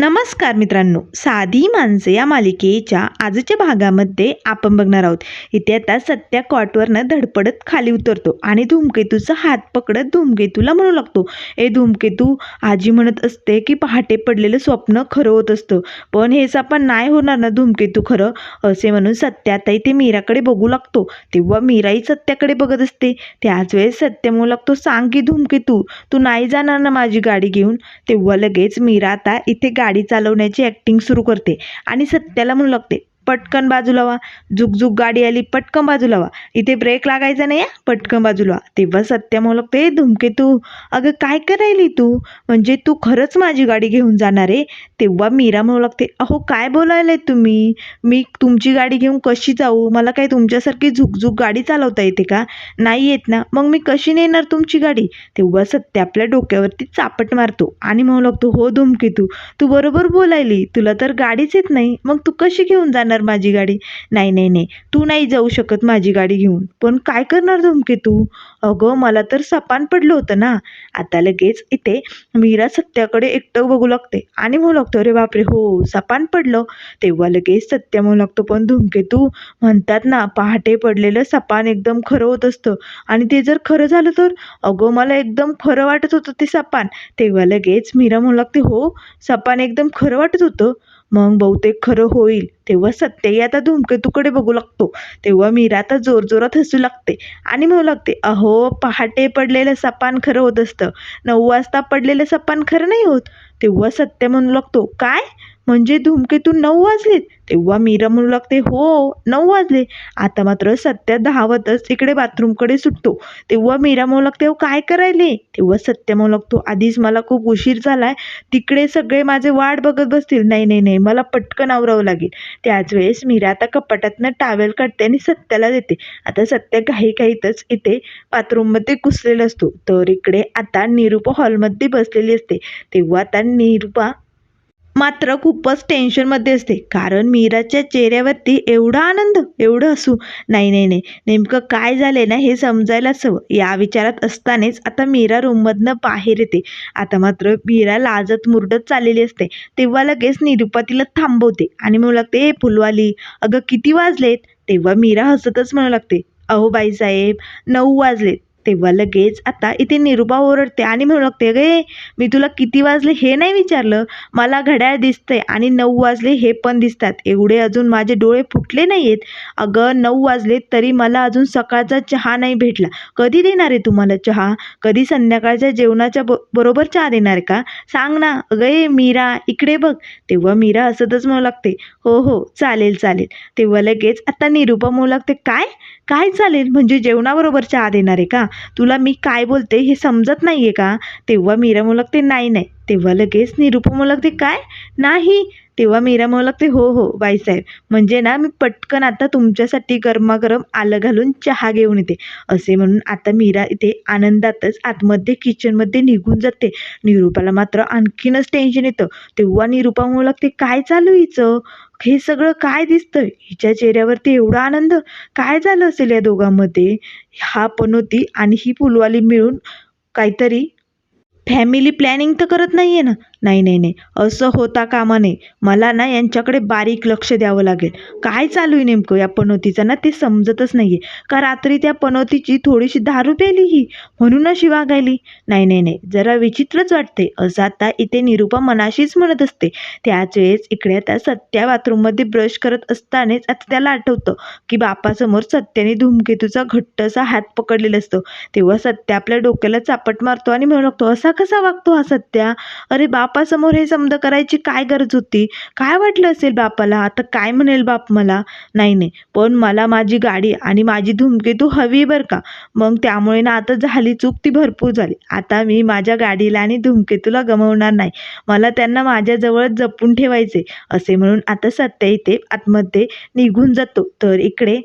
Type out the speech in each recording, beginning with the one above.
नमस्कार मित्रांनो. साधी माणसं या मालिकेच्या आजच्या भागामध्ये आपण बघणार आहोत. इथे आता सत्या कॉटवरनं धडपडत खाली उतरतो आणि धूमकेतूचा हात पकडत धूमकेतूला म्हणू लागतो. ए धूमकेतू आजी म्हणत असते की पहाटे पडलेलं स्वप्न खरं होत असतं. पण हेच आपण नाही होणार ना धूमकेतू खरं? असे म्हणून सत्या आता इथे मीराकडे बघू लागतो. तेव्हा मीराही सत्याकडे बघत असते. त्याच वेळेस सत्य म्हणू लागतो सांग की धूमकेतू तू नाही जाणार ना माझी गाडी घेऊन? तेव्हा लगेच मीरा आता इथे गाडी गाडी चालवण्याची ॲक्टिंग सुरू करते. आणि सत्याला म्हणू लागते पटकन बाजूला व्हा झुकझुक गाडी आली पटकन बाजूला व्हा इथे ब्रेक लागायचा नाही आहे पटकन बाजूला तेव्हा सत्या म्हणू लागते धुमकेतू अगं काय करायली तू? म्हणजे तू खरंच माझी गाडी घेऊन जाणार आहे? तेव्हा मीरा म्हणू लागते अहो काय बोलायला तुम्ही? मी तुमची गाडी घेऊन कशी जाऊ? मला काय तुमच्यासारखी झुकझुक गाडी चालवता येते का? नाही येत ना. मग मी कशी नेणार तुमची गाडी? तेव्हा सत्य आपल्या डोक्यावरती चापट मारतो आणि म्हणू लागतो हो धुमकेतू तू बरोबर बोलायली. तुला तर गाडीच येत नाही. मग तू कशी घेऊन जाणार माझी गाडी? नाही नाही नाही. तू नाही जाऊ शकत माझी गाडी घेऊन. पण काय करणार धुमके तू? अगं मला तर सपान पडलं होतं ना. आता लगेच इथे मीरा सत्याकडे एकटं बघू लागते. आणि म्हणू लागतो अरे बापरे हो सपान पडलं. तेव्हा लगेच सत्य म्हणू लागतो पण धुमकेतू म्हणतात ना पहाटे पडलेलं सपान एकदम खरं होत असतं. आणि ते जर खरं झालं तर? अगं मला एकदम खरं वाटत होतं ते सपान. तेव्हा लगेच मीरा म्हणू लागते हो सपान एकदम खरं वाटत होतं. मग बहुतेक खरं होईल. तेव्हा सत्यही आता धूमकेतूकडे बघू लागतो. तेव्हा मीरा आता जोरजोरात हसू लागते आणि म्हणू लागते अहो पहाटे पडलेलं सपान खरं होत असतं. नऊ वाजता पडलेलं सपान खरं नाही होत. तेव्हा सत्य म्हणू लागतो काय? म्हणजे धूमकेतू नऊ वाजलेत. तेव्हा मीरा म्हणू लागते हो नऊ वाजले. आता मात्र सत्य धावतच इकडे बाथरूमकडे सुटतो. तेव्हा मीरा म्हणू लागते हो काय करायले? तेव्हा सत्या म्हणू लागतो आधीच मला खूप उशीर झालाय. तिकडे सगळे माझे वाट बघत बसतील. नाही नाही नाही मला पटकन आवरावं लागेल. त्याच वेळेस मीरा आता कपाटातनं टावेल काढते आणि सत्याला देते. आता सत्य काही काहीतच इथे बाथरूममध्ये घुसलेला असतो. तर इकडे आता निरूपा हॉलमध्ये बसलेली असते. तेव्हा आता निरूपा मात्र खूपच टेन्शनमध्ये असते. कारण मीराच्या चेहऱ्यावरती एवढा आनंद एवढं असू नाही नाही नाही. नेमकं काय झालंय ना हे समजायलाच हवं. या विचारात असतानाच आता मीरा रूममधनं बाहेर येते. आता मात्र मीरा लाजत मुरडत चाललेली असते. तेव्हा लगेच निरूपा तिला थांबवते आणि म्हणू लागते ए फुलवाली अगं किती वाजलेत? तेव्हा मीरा हसतच म्हणू लागते अहो बाईसाहेब नऊ वाजलेत. तेव्हा लगेच आता इथे निरूपा ओरडते आणि म्हणू लागते गे मी तुला किती वाजले हे नाही विचारलं? मला घड्याळ दिसतंय आणि नऊ वाजले हे पण दिसतात. एवढे अजून माझे डोळे फुटले नाही आहेत अगं नऊ वाजले तरी मला अजून सकाळचा चहा नाही भेटला. कधी देणार आहे तुम्हाला चहा? कधी संध्याकाळच्या जेवणाच्या ब बरोबर चहा देणार आहे का? सांग ना. अगं ए मीरा इकडे बघ. तेव्हा मीरा असतच म्हणू लागते हो हो चालेल चालेल. तेव्हा लगेच आता निरूपा म्हणू लागते काय? काय चालेल? म्हणजे जेवणाबरोबर चहा देणार आहे का? तुला मी काय बोलते हे समजत नाही आहे का? तेव्हा मीरा म्हणू नाही नाही. तेव्हा लगेच निरुपा म्हणू काय? नाही. तेव्हा मीरा म्हणू हो हो बाईसाहेब म्हणजे ना मी पटकन आता तुमच्यासाठी गरमागरम आलं घालून चहा घेऊन येते. असे म्हणून आता मीरा इथे आनंदातच आतमध्ये किचनमध्ये निघून जाते. निरूपाला मात्र आणखीनच टेन्शन येतं. तेव्हा निरुपा म्हणू काय चालू हिचं हे सगळं काय दिसतं हिच्या चेहऱ्यावरती एवढा आनंद काय झालं असेल या दोघांमध्ये? हा पनोती आणि ही फुलवाली मिळून काहीतरी फॅमिली प्लॅनिंग तर करत नाही आहे ना. नाही नाही नाही. असं होता कामा नये. मला ना यांच्याकडे बारीक लक्ष द्यावं लागेल. काय चालू आहे नेमकं या पनोतीचं? ना ते समजतच नाही आहे का रात्री त्या पनोतीची थोडीशी दारू प्यायली ही? म्हणून अशी वागायली नाही नाही नाही. जरा विचित्रच वाटते असं आता इथे निरूपा मनाशीच म्हणत असते. त्याच वेळेस इकडे आता सत्या बाथरूममध्ये ब्रश करत असतानाच आता त्याला आठवतं की बापासमोर सत्याने धूमकेतूचा घट्टसा हात पकडलेला असतो. तेव्हा सत्या आपल्या डोक्याला चापट मारतो आणि म्हणू लागतो असा कसा वागतो हा सत्या? अरे बाप बापासमोर हे समजा करायची काय गरज होती? काय वाटलं असेल बापाला? आता काय म्हणेल बाप मला? नाही नाही. पण मला माझी गाडी आणि माझी धुमकेतू हवी बरं का? मग त्यामुळे ना आता झाली चूक ती भरपूर झाली. आता मी माझ्या गाडीला आणि धुमकेतूला गमवणार नाही. मला त्यांना माझ्याजवळच जपून ठेवायचे असे म्हणून आता सत्य इथे आतमध्ये निघून जातो. तर इकडे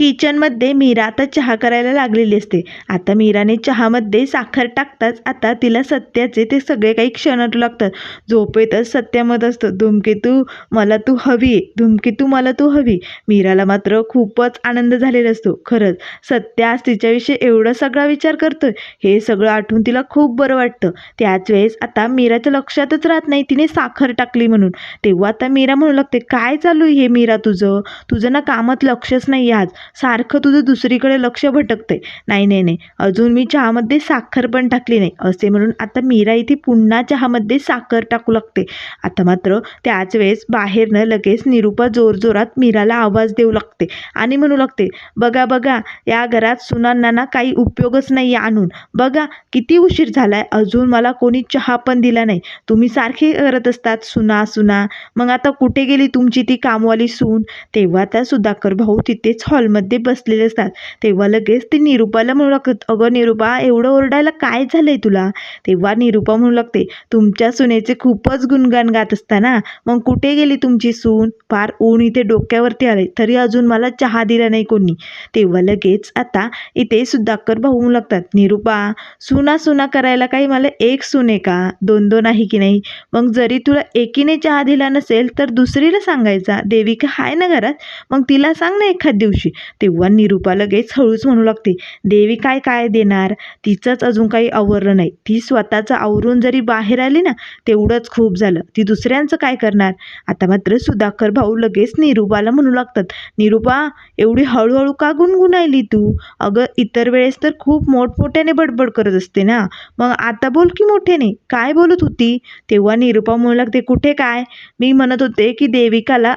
किचनमध्ये मीरा आता चहा करायला लागलेली असते. आता मीराने चहामध्ये साखर टाकताच आता तिला सत्याचे ते सगळे काही क्षण लागतात. झोपेतच सत्यामत असतं. धूमकेतू मला तू हवी आहे. धूमकेतू मला तू हवी मीराला मात्र खूपच आनंद झालेला असतो. खरंच सत्य आज तिच्याविषयी एवढा सगळा विचार करतोय. हे सगळं आठवून तिला खूप बरं वाटतं. त्याच वेळेस आता मीराच्या लक्षातच राहत नाही तिने साखर टाकली म्हणून. तेव्हा आता मीरा म्हणू लागते काय चालू आहे हे मीरा तुझं? तुझं ना कामात लक्षच नाही आज. सारखं तुझं दुसरीकडे लक्ष भटकते नाही नाही नाही. अजून मी चहामध्ये साखर पण टाकली नाही. असे म्हणून आता मीरा इथे पुन्हा चहामध्ये साखर टाकू लागते. आता मात्र त्याच वेळेस बाहेरनं लगेच निरूपा जोरजोरात मीराला आवाज देऊ लागते आणि म्हणू लागते बघा बघा या घरात सुनांना ना काही उपयोगच नाही आहे आणून. बघा किती उशीर झालाय. अजून मला कोणी चहा पण दिला नाही. तुम्ही सारखे करत असतात सुना सुना. मग आता कुठे गेली तुमची ती कामवाली सून? तेव्हा त्या सुधाकर भाऊ तिथेच हॉलमध्ये मध्ये बसलेले असतात. तेव्हा लगेच ते निरूपाला म्हणू लागतात अगं निरूपा एवढं ओरडायला काय झालंय तुला? तेव्हा निरूपा म्हणू लागते तुमच्या सुनेचे खूपच गुणगान गात असताना मग कुठे गेली तुमची सून? फार ऊन इथे डोक्यावरती आले तरी अजून मला चहा दिला नाही कोणी. तेव्हा लगेच आता इथे सुधाकर भाऊ म्हणू लागतात निरूपा सुना सुना करायला काही मला एक सून आहे का? दोन दोन आहे की नाही? मग जरी तुला एकीने चहा दिला नसेल तर दुसरीला सांगायचा. देविका हाय ना घरात? मग तिला सांग ना एखाद दिवशी. तेव्हा निरूपा लगेच हळूच म्हणू लागते देवी काय काय देणार? तिचंच अजून काही आवरलं नाही. ती स्वतःचं आवरून जरी बाहेर आली ना तेवढंच खूप झालं. ती दुसऱ्यांचं काय करणार? आता मात्र सुधाकर भाऊ लगेच निरूपाला म्हणू लागतात निरूपा एवढी हळूहळू का गुणगुणायली तू? अगं इतर वेळेस तर खूप मोठमोठ्याने बडबड करत असते ना. मग आता बोल की मोठ्याने. काय बोलत होती? तेव्हा निरूपा म्हणू लागते कुठे काय? मी म्हणत होते की देविकाला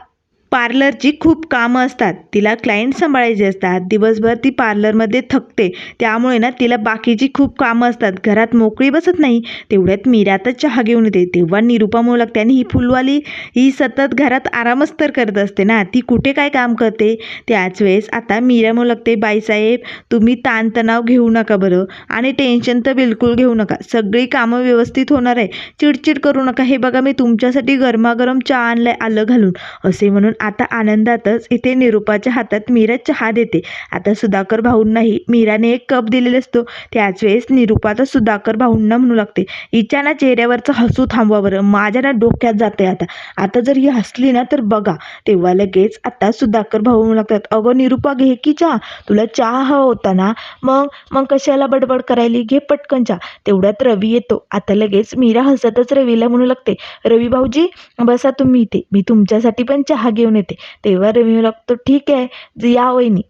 पार्लरची खूप कामं असतात. तिला क्लायंट सांभाळायचे असतात. दिवसभर ती पार्लरमध्ये थकते. त्यामुळे ना तिला बाकीची खूप कामं असतात. घरात मोकळी बसत नाही. तेवढ्यात मीरातच चहा घेऊन येते. तेव्हा निरूपा मोलक लागते आणि ही फुलवाली ही सतत घरात आरामच तर करत असते ना. ती कुठे काय काम करते? त्याच वेळेस आता मीरा मोलक लागते बाईसाहेब तुम्ही ताणतणाव घेऊ नका बरं. आणि टेन्शन तर बिलकुल घेऊ नका. सगळी कामं व्यवस्थित होणार आहे. चिडचिड करू नका. हे बघा मी तुमच्यासाठी गरमागरम चहा आणलाय आलं घालून. असे म्हणून आता आनंदातच इथे निरूपाच्या हातात मीरा चहा देते. आता सुधाकर भाऊंनाही मीराने एक कप दिलेला असतो. त्याच वेळेस निरूपा सुधाकर भाऊंना म्हणू लागते हिच्या ना चेहऱ्यावरचं हसू थांबवा बरं. माझ्या ना डोक्यात जाते आता. आता जर ही हसली ना तर बघा. तेव्हा लगेच आता सुधाकर भाऊ म्हणू लागतात अगं निरूपा घे की चहा. तुला चहा हवा होता ना? मग? मग कशाला बडबड करायली? घे पटकन चहा. तेवढ्यात रवी येतो. आता लगेच मीरा हसतच रवीला म्हणू लागते रवी भाऊजी बसा तुम्ही इथे. मी तुमच्यासाठी पण चहा घेऊन येते. तेव्हा रवी म्हणू लागतो ठीक आहे या वहिनी.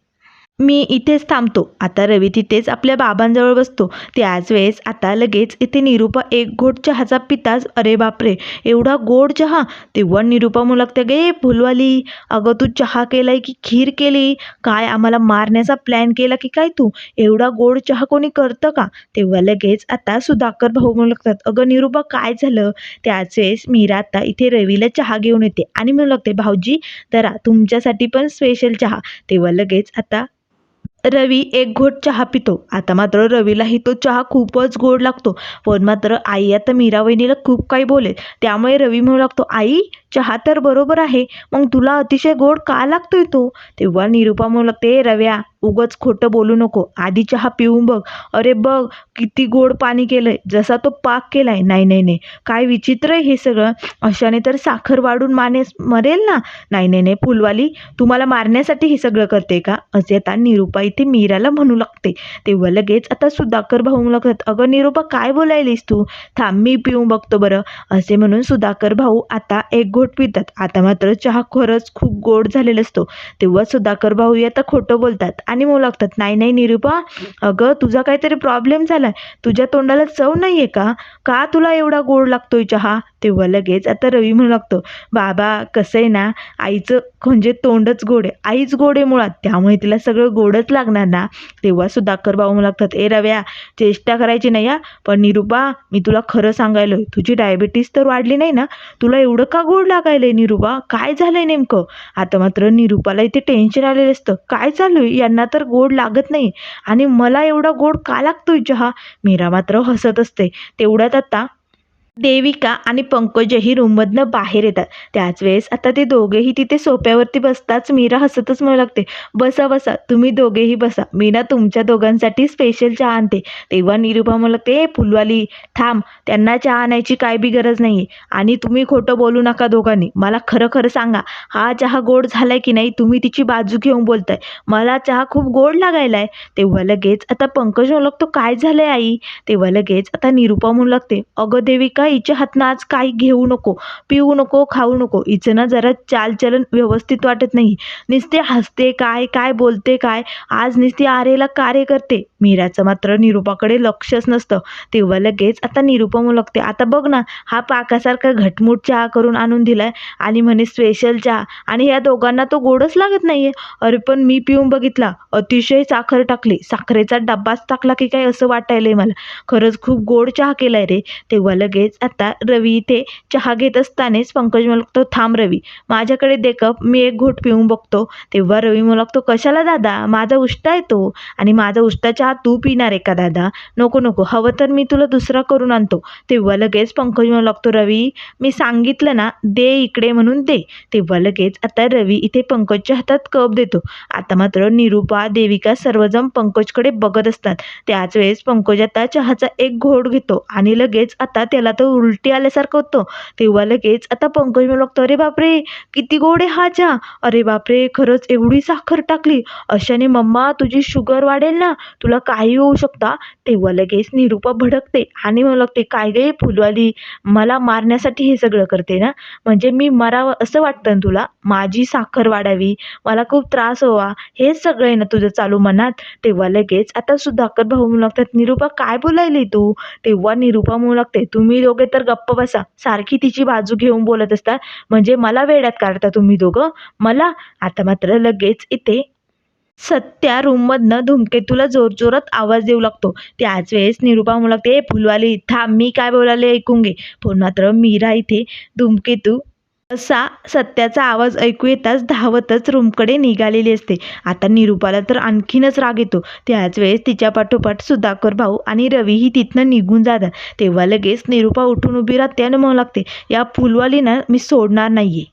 मी इथेच थांबतो. आता रवी तिथेच आपल्या बाबांजवळ बसतो. त्याच वेळेस आता लगेच इथे निरूपा एक घोट चहाचा पिताच अरे बापरे एवढा गोड चहा. तेव्हा निरूपा मुलागते गे फुलवाली अगं तू चहा केलाय की खीर केली? काय आम्हाला मारण्याचा प्लॅन केला की काय तू? एवढा गोड चहा कोणी करतं का? तेव्हा लगेच आता सुधाकर भाऊ म्हणू लागतात अगं निरूपा काय झालं? त्याच वेळेस मीरा आता इथे रवीला चहा घेऊन येते आणि म्हणू लागते भाऊजी जरा तुमच्यासाठी पण स्पेशल चहा. तेव्हा लगेच आता रवी एक घोट चहा पितो. आता मात्र रवीलाही तो चहा खूपच गोड लागतो. पण मात्र आई आता मीरा वहिनीला खूप काही बोलेल. त्यामुळे रवी म्हणू लागतो आई चहा तर बरोबर आहे मग तुला अतिशय गोड का लागतोय तो? तेव्हा निरुपा म्हणू लागते रव्या उगच खोटं बोलू नको आधी चहा पिऊन बघ. अरे बघ किती गोड पाणी केलंय जसा तो पाक केलाय. नाही नाही नाही काय विचित्र आहे हे सगळं. अशाने तर साखर वाढून मानेस मरेल ना? नाही नाही नाही फुलवाली तुम्हाला मारण्यासाठी हे सगळं करते का? असे आता निरुपा इथे मीराला म्हणू लागते. तेव्हा लगेच आता सुधाकर भाऊ लागत लागतात अगं निरूपा काय बोलायलीस तू? थांब मी पिऊन बघतो बरं. असे म्हणून सुधाकर भाऊ आता एक घोट पितात. आता मात्र चहा खरंच खूप गोड झालेला असतो. तेव्हा सुधाकर भाऊ आता खोटं बोलतात आणि मग लागतात. नाही नाही निरूपा अगं तुझा काहीतरी प्रॉब्लेम झालाय. तुझ्या तोंडाला चव नाही आहे का? का तुला एवढा गोड लागतोय चहा? तेव्हा लगेच आता रवी म्हणू लागतो बाबा कसं आहे ना आईचं म्हणजे तोंडच गोड आहे आईच गोड आहे मुळात. त्यामुळे तिला सगळं गोडच लागणार ना. तेव्हा सुधाकर भाऊ म्हणू लागतात ए रव्या चेष्टा करायची नाही या पण निरूपा मी तुला खरं सांगायलो तुझी डायबिटीस तर वाढली नाही ना तुला एवढं का गोड लागायलंय निरूपा? काय झालंय नेमकं? आता मात्र निरूपाला इथे टेन्शन आलेलं असतं काय चालू आहे यांना तर गोड लागत नाही. आणि मला एवढा गोड का लागतोय चहा? मीरा मात्र हसत असते. तेवढ्यात आता देविका आणि पंकजही रूममधनं बाहेर येतात. त्याच वेळेस आता ते दोघेही तिथे सोप्यावरती बसताच मीरा हसतच म्हणू लागते बसा बसा तुम्ही दोघेही बसा. मी ना तुमच्या दोघांसाठी स्पेशल चहा आणते. तेव्हा निरुपा म्हणू लागते "ए, फुलवाली थांब. त्यांना चहा आणायची काय बी गरज नाही आहे आणि तुम्ही खोटं बोलू नका दोघांनी. मला खरं खरं सांगा हा चहा गोड झालाय की नाही तुम्ही तिची बाजू घेऊन बोलताय. मला चहा खूप गोड लागायला आहे तेव्हा लगेच आता पंकज म्हणू लागतो काय झालंय आई? तेव्हा लगेच आता निरुपा म्हणू लागते अगं देविका हिच्या हातनं आज काही घेऊ नको पिऊ नको खाऊ नको? हिचं ना जरा चालचलन व्यवस्थित वाटत नाही. नुसते हसते काय काय बोलते काय? आज नुसती आरेला कार्य करते. मीराचं मात्र निरुपाकडे लक्षच नसतं. तेव्हा लगेच आता निरूपा मुलगते लागते आता बघ ना हा पाकासारखा घटमुट चहा करून आणून दिलाय आणि म्हणे स्पेशल चहा आणि या दोघांना तो गोडच लागत नाहीये. अरे पण मी पिऊन बघितला. अतिशय साखर टाकली. साखरेचा डब्बाच टाकला की काय असं वाटायलंय मला. खरंच खूप गोड चहा केलाय रे. तेव्हा लगेच आता रवी इथे चहा घेत असतानाच पंकज मला लागतो थांब रवी माझ्याकडे दे कप मी एक घोट पिऊन बघतो. तेव्हा रवी मला लागतो कशाला दादा माझा उष्टा येतो आणि माझा उष्टा चहा तू पिणार आहे का दादा? नको नको हवं तर मी तुला दुसरा करून आणतो. तेव्हा लगेच पंकज मला लागतो रवी मी सांगितलं ना दे इकडे म्हणून दे. तेव्हा लगेच आता रवी इथे पंकजच्या हातात कप देतो. आता मात्र निरुपा देविका सर्वजण पंकजकडे बघत असतात. त्याच वेळेस पंकज आता चहाचा एक घोट घेतो आणि लगेच आता त्याला तो उलटी आल्यासारखं होतं. तेव्हा लगेच आता पंकज म्हणू लागतो अरे बापरे किती गोड आहे हा चहा. अरे बापरे खरंच एवढी साखर टाकली. अशाने मम्मा तुझी शुगर वाढेल ना तुला काही होऊ शकता. तेव्हा लगेच निरुपा भडकते आणि म्हणू लागते काय गे फुलवाली मला मारण्यासाठी हे सगळं करते ना? म्हणजे मी मरावं असं वाटतं ना तुला? माझी साखर वाढावी मला खूप त्रास व्हावा हेच सगळं आहे ना तुझं चालू मनात? तेव्हा लगेच आता सुधाकर भाऊ म्हणू लागतात निरुपा काय बोलायली तू? तेव्हा निरुपा म्हणू लागते तुम्ही दोघे तर गप्प बसा. सारखी तिची बाजू घेऊन बोलत असतात. म्हणजे मला वेड्यात काढता तुम्ही दोघं? मला? आता मात्र लगेच इथे सत्या रूममधनं धुमकेतूला जोरजोरात आवाज देऊ लागतो. त्याच वेळेस निरुपा म्हणू लागते फुलवाली थांब मी काय बोलायला ऐकून घे. पण मात्र मीरा इथे धुमकेतू असा सत्याचा आवाज ऐकू येताच धावतच रूमकडे निघालेली असते. आता निरुपाला तर आणखीनच राग येतो. त्याच वेळेस तिच्या पाठोपाठ सुधाकर भाऊ आणि रवीही तिथनं निघून जातात. तेव्हा लगेच निरुपा उठून उभी राहते आणि म्हणू लागते या फुलवालीनं मी सोडणार नाही आहे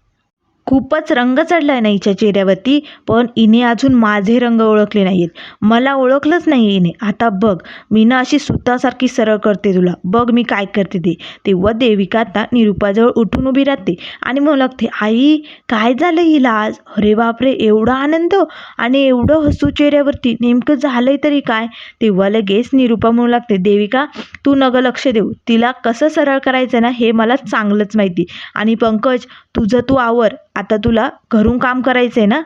खूपच रंग चढला आहे ना हिच्या चेहऱ्यावरती पण हिने अजून माझे रंग ओळखले नाहीत मला ओळखलंच नाही हिने. आता बघ मी ना अशी सुतासारखी सरळ करते तुला. बघ मी काय करते ते. तेव्हा देविका आता निरुपाजवळ उठून उभी राहते आणि म्हणू लागते आई काय झालं हिला आज? अरे बापरे एवढा आनंद आणि एवढं हसू चेहऱ्यावरती. नेमकं झालंय तरी काय? तेव्हा लगेच निरुपा म्हणू लागते देविका तू नग लक्ष देऊ. तिला कसं सरळ करायचं ना हे मला चांगलंच माहिती. आणि पंकज तुझं तू आवर. आता तुला घरून काम करायचं आहे ना?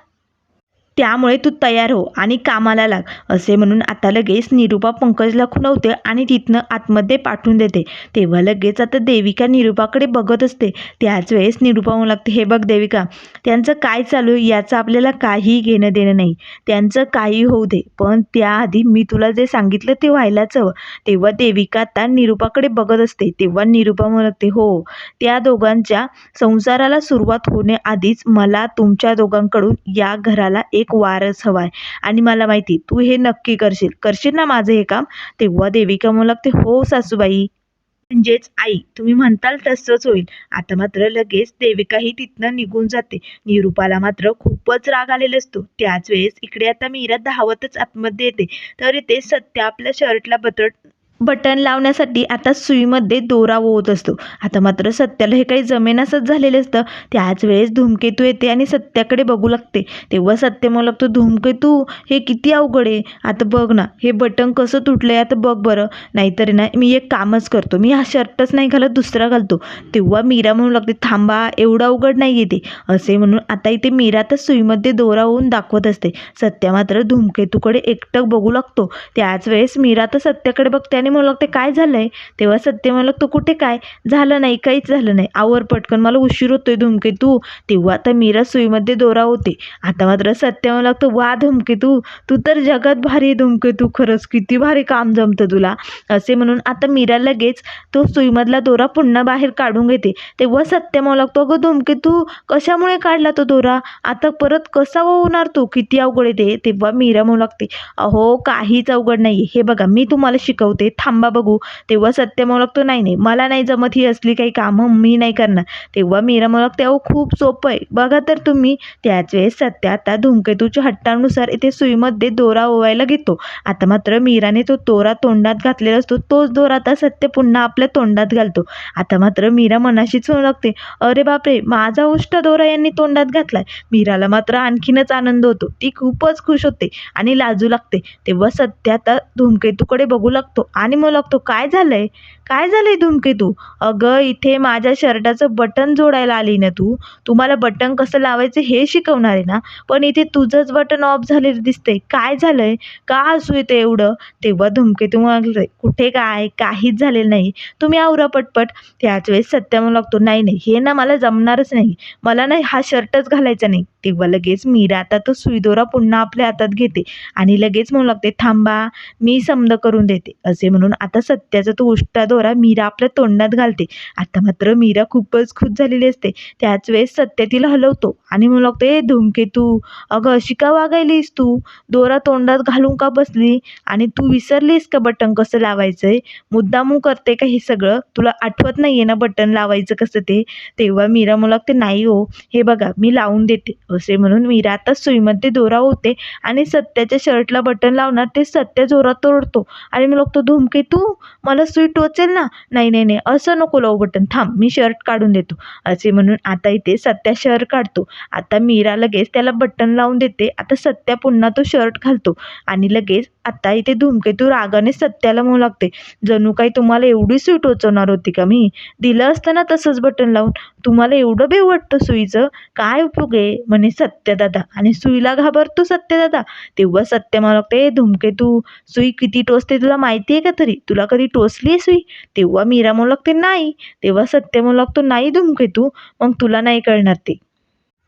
त्यामुळे तू तयार हो आणि कामाला लाग असे म्हणून आता लगेच निरुपा पंकजला खुणवते आणि तिथनं आतमध्ये पाठवून देते. तेव्हा लगेच आता देविका निरुपाकडे बघत असते. त्याच वेळेस निरुपा म्हणू लागते हे बघ देविका त्यांचं काय चालू आहे? याचं आपल्याला काही घेणं देणं नाही. त्यांचं काही होऊ दे. पण त्याआधी मी तुला जे सांगितलं ते व्हायलाच हवं तेव्हा देविका आता निरुपाकडे बघत असते. तेव्हा निरुपा म्हणू लागते हो त्या दोघांच्या संसाराला सुरुवात होण्याआधीच मला तुमच्या दोघांकडून या घराला एक वारस हवा आहे आणि मला माहिती तू हे नक्की करशील. करशील ना माझं हे काम? तेव्हा देविका म्हणू लागते हो सासूबाई. म्हणजेच आई तुम्ही म्हणताल तसंच होईल. आता मात्र लगेच देविकाही तिथनं निघून जाते. निरुपाला मात्र खूपच राग आलेला असतो. त्याच वेळेस इकडे आता मीरा धावतच आतमध्ये येते. तर इथे सत्य आपल्या शर्टला बटन बटन लावण्यासाठी आता सुईमध्ये दोरा ओवत असतो. आता मात्र सत्याला हे काही जमेनासच झालेलं असतं. त्याच वेळेस धूमकेतू येते आणि सत्याकडे बघू लागते. तेव्हा सत्य म्हणू लागतो धूमकेतू हे किती अवघड आहे. आता बघ ना हे बटन कसं तुटलंय आता बघ बरं. नाहीतर ना मी एक कामच करतो. मी हा शर्टच नाही घालत दुसरा घालतो. तेव्हा मीरा म्हणू लागते थांबा एवढं अवघड नाही येते. असे म्हणून आता इथे मीरा तर सुईमध्ये दोरा होऊन दाखवत असते. सत्या मात्र धूमकेतूकडे एकटक बघू लागतो. त्याच वेळेस मीरा तर सत्याकडे बघते आणि म्हणू लागते काय झालंय? तेव्हा सत्य म्हणू लागतो कुठे काय? झालं नाही काहीच झालं नाही. आवर पटकन मला उशीर होतोय धूमकेतू तेव्हा आता मीरा सुईमध्ये दोरा होते. आता मात्र सत्य म्हणू लागतो वा धूमकेतू तू तर जगात भारी आहे धूमकेतू खरंच किती भारी काम जमतं तुला. असे म्हणून आता मीरा लगेच तो सुईमधला दोरा पुन्हा बाहेर काढून घेते. तेव्हा सत्य म्हणू लागतो अगं धूमकेतू कशामुळे काढला तो दोरा? आता परत कसा होणार तो? किती अवघड येते तेव्हा मीरा म्हणू लागते अहो काहीच अवघड नाही हे बघा मी तुम्हाला शिकवते थांबा बघू. तेव्हा सत्य म्हणू नाही नाही. मला नाही जमत ही असली काही कामं मी नाही करणार. तेव्हा मीरा म्हणू अहो खूप सोपं आहे. बघा तर तुम्ही त्याच वेळेस सत्य आता धूमकेतूच्या हट्टानुसार इथे सुईमध्ये दोरा ओवायला घेतो. आता मात्र मीराने तो दोरा तोंडात घातलेला असतो. तोच दोरा आता सत्य पुन्हा आपल्या तोंडात घालतो. आता मात्र मीरा मनाशीच म्हणू लागते अरे बापरे! माझा उष्ट दोरा यांनी तोंडात घातलाय. मीराला मात्र आणखीनच आनंद होतो. ती खूपच खुश होते आणि लाजू लागते. तेव्हा सत्य आता धूमकेतूकडे बघू लागतो. आणि मग लागतो काय झालंय? काय झालंय धूमकेतू अगं इथे माझ्या शर्टाचं बटन जोडायला आली ना तू? तुम्हाला बटन कसं लावायचं हे शिकवणार आहे ना? पण इथे तुझंच बटन ऑफ झालेलं दिसतंय. काय झालंय? का हसू येते एवढं? तेव्हा धूमकेतू म्हणाले कुठे काय? काहीच झालेलं नाही. तुम्ही आवरा पटपट. त्याच वेळेस सत्य म्हणू लागतो नाही नाही हे ना मला जमणारच नाही. मला नाही हा शर्टच घालायचा नाही. तेव्हा लगेच मीरा आता तो सुईदोरा पुन्हा आपल्या हातात घेते आणि लगेच म्हणू लागते थांबा मी समद करून देते. असे म्हणून आता सत्याचा तो उष्टा दोरा मीरा आपल्या तोंडात घालते. आता मात्र मीरा खूपच खुश झालेली असते. त्याच वेळेस सत्य तिला हलवतो आणि म्हणू लागतो ए धूमकेतू अगं अशी का वागायलीस तू? दोरा तोंडात घालून का बसली? आणि तू विसरलीस का बटन कसं लावायचं आहे मुद्दामू करते का हे सगळं? तुला आठवत नाहीये ना बटन लावायचं कसं ते? तेव्हा मीरा म्हणू लागते नाही हो हे बघा मी लावून देते. असे म्हणून मीरा आता सुईमध्ये दोरा होते आणि सत्याच्या शर्टला बटन लावणार ते सत्य जोरात तोडतो आणि मी लागतो धूमकेतू मला सुई टोचेल ना? नाही नाही नाही असं नको लावू बटन थांब मी शर्ट काढून देतो. असे म्हणून आता इथे सत्या शर्ट काढतो. आता मीरा लगेच त्याला बटन लावून देते. आता सत्या पुन्हा तो शर्ट घालतो. आणि लगेच आता इथे धूमकेतू रागाने सत्याला म्हणू लागते. जणू काही तुम्हाला एवढी सुई टोचवणार होती का? मी दिलं असतं ना तसंच बटन लावून. तुम्हाला एवढं बे वाटतं सुईचं? काय उपयोग आहे? म्हणे सत्यदादा आणि सुईला घाबरतो सत्यदादा तेव्हा सत्य मला लागते धुमकेतू सुई किती टोचते तुला माहिती आहे का तरी तुला कधी टोचली आहे तेव्हा मीरा म्हणू लागते नाही. तेव्हा सत्य म्हणू लागतो नाही धुमकेतू मग तुला नाही कळणार ते.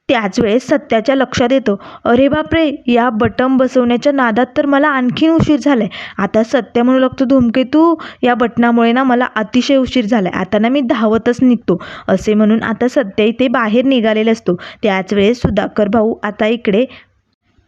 त्याच वेळेस सत्याच्या लक्षात येतो. अरे बापरे या बटन बसवण्याच्या नादात तर मला आणखीन उशीर झालाय. आता सत्य म्हणू लागतो धूमकेतू या बटनामुळे ना मला अतिशय उशीर झालाय. आता ना मी धावतच निघतो. असे म्हणून आता सत्य इथे बाहेर निघालेला असतो. त्याच वेळेस सुधाकर भाऊ आता इकडे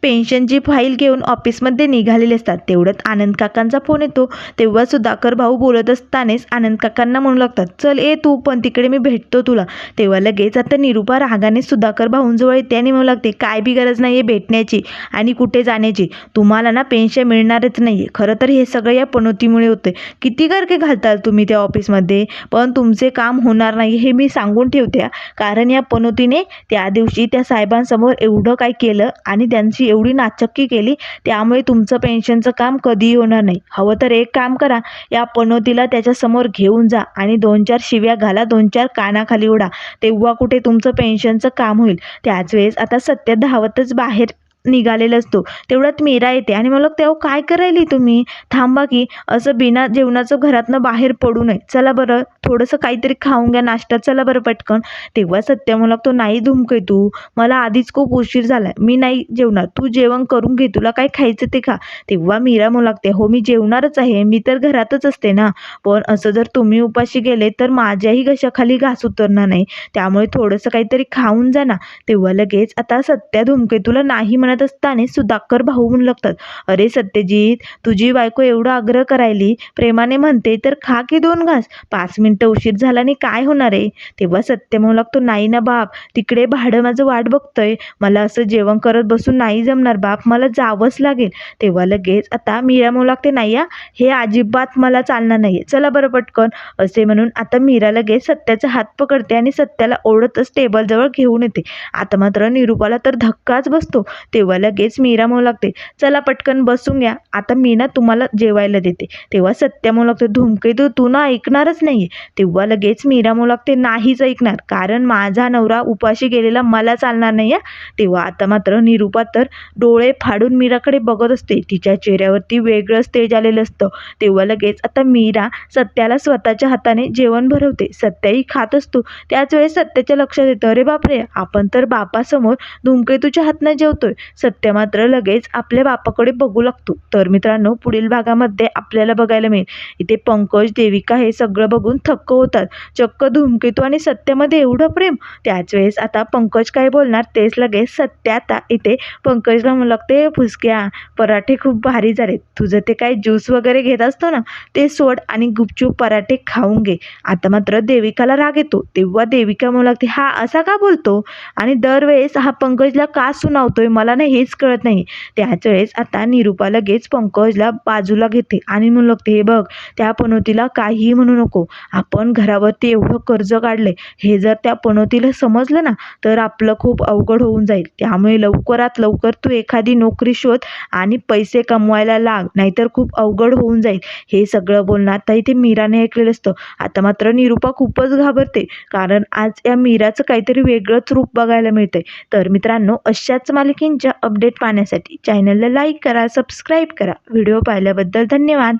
पेन्शनची फाईल घेऊन ऑफिसमध्ये निघालेले असतात तेवढ्यात आनंद काकांचा फोन येतो. तेव्हा सुधाकर भाऊ बोलत असतानाच आनंद काकांना म्हणू लागतात चल ए तू पण तिकडे मी भेटतो तुला. तेव्हा लगेच आता निरुपा रागाने सुधाकर भाऊंजवळ येते आणि म्हणू लागते काय बी गरज नाही आहे भेटण्याची आणि कुठे जाण्याची. तुम्हाला ना पेन्शन मिळणारच नाही आहे खरं तर हे सगळं या पनोतीमुळे होते किती गर्के घालताल तुम्ही त्या ऑफिसमध्ये? पण तुमचे काम होणार नाही हे मी सांगून ठेवते कारण या पनोतीने त्या दिवशी त्या साहेबांसमोर एवढं काय केलं आणि त्यांची एवढी नाचक्की केली त्यामुळे तुमचं पेन्शनचं काम कधीही होणार नाही. हवं तर एक काम करा या पनोतीला त्याच्यासमोर घेऊन जा आणि दोन चार शिव्या घाला दोन चार कानाखाली उडा. तेव्हा कुठे तुमचं पेन्शनचं काम होईल. त्याच वेळेस आता सत्य धावतच बाहेर. निघालेला असतो. तेवढ्यात मीरा येते आणि मला तेव्हा काय करायली तुम्ही? थांबा की असं बिना जेवणाचं घरातनं बाहेर पडू नये. चला बरं थोडंसं काहीतरी खाऊन घ्या नाश्ता चला बरं पटकन. तेव्हा सत्य मला तो नाही धुमके तू. मला आधीच खूप उशीर झाला मी नाही जेवणार. तू जेवण करून घे. तुला काय खायचं ते खा. तेव्हा मीरा म्हणू लागते हो मी जेवणारच आहे. मी तर घरातच असते ना. पण असं जर तुम्ही उपाशी गेले तर माझ्याही घशाखाली घास उतरणार नाही. त्यामुळे थोडंसं काहीतरी खाऊन जा ना. तेव्हा लगेच आता सत्या धुमके तुला नाही म्हणत असताना सुधाकर भाऊ म्हणू लागतात अरे सत्यजित तुझी बायको एवढा आग्रह करायली प्रेमाने म्हणते तर खा की दोन घास. पाच मिनटं उशीर झाला आणि काय होणार आहे? तेव्हा सत्य म्हणू लागतो नाही ना बाप तिकडे भाडं माझं वाट बघतंय. मला असं जेवण करत बसून नाही जमणार बाप मला जावंच लागेल. तेव्हा लगेच आता मीरा म्हणू लागते नाही या हे अजिबात मला चालणार नाही चला बरं पटकन. असे म्हणून आता मीरा लगेच सत्याचा हात पकडते आणि सत्याला ओढतच टेबलजवळ घेऊन येते. आता मात्र निरूपाला तर धक्काच बसतो. तेव्हा लगेच मीरा म्हणू लागते चला पटकन बसून घ्या. आता मी ना तुम्हाला जेवायला देते. तेव्हा सत्या म्हणू लागते धुमकेतू तू ना ऐकणारच नाही तेव्हा लगेच मीरा म्हणू लागते नाहीच ऐकणार. कारण माझा नवरा उपाशी गेलेला मला चालणार नाही तेव्हा आता मात्र निरूपा तर डोळे फाडून मीराकडे बघत असते. तिच्या चेहऱ्यावरती वेगळंच तेज आलेलं असतं. तेव्हा लगेच आता मीरा सत्याला स्वतःच्या हाताने जेवण भरवते. सत्याही खात असतो. त्याच वेळेस सत्याच्या लक्षात येतं अरे बापरे! आपण तर बापासमोर धूमकेतूच्या हातनं जेवतोय. सत्य मात्र लगेच आपल्या बापाकडे बघू लागतो. तर मित्रांनो पुढील भागामध्ये आपल्याला बघायला मिळेल. इथे पंकज देविका हे सगळं बघून थक्क होतात. चक्क धूमकेतू आणि सत्यामध्ये एवढं प्रेम. त्याच वेळेस आता पंकज काय बोलणार तेच लगेच सत्य आता इथे पंकजला म्हणू लागते फुसक्या पराठे खूप भारी झाले तुझं ते काय ज्यूस वगैरे घेत असतो ना ते सोड आणि गुपचूप पराठे खाऊन घे. आता मात्र देविकाला राग येतो. तेव्हा देविका म्हणू लागते हा असा का बोलतो? आणि दरवेळेस हा पंकजला का सुनावतोय? मला ना हेच कळत नाही. त्याच वेळेस आता निरूपा लगेच पंकजला बाजूला घेते आणि म्हणू लागते हे बघ त्या पनोतीला काहीही म्हणू नको. आपण घरावरती एवढं कर्ज काढलंय. हे जर त्या पनोतीला समजलं ना तर आपलं खूप अवघड होऊन जाईल. त्यामुळे लवकरात लवकर तू एखादी नोकरी शोध आणि पैसे कमवायला लाग नाहीतर खूप अवघड होऊन जाईल. हे सगळं बोलणं आता इथे मीराने ऐकलेलं असतं. आता मात्र निरूपा खूपच घाबरते कारण आज या मीराचं काहीतरी वेगळंच रूप बघायला मिळतंय. तर मित्रांनो अशाच मालिकेंच्या अपडेट पाहण्यासाठी चॅनलला लाईक करा सबस्क्राईब करा. व्हिडिओ पाहिल्याबद्दल धन्यवाद.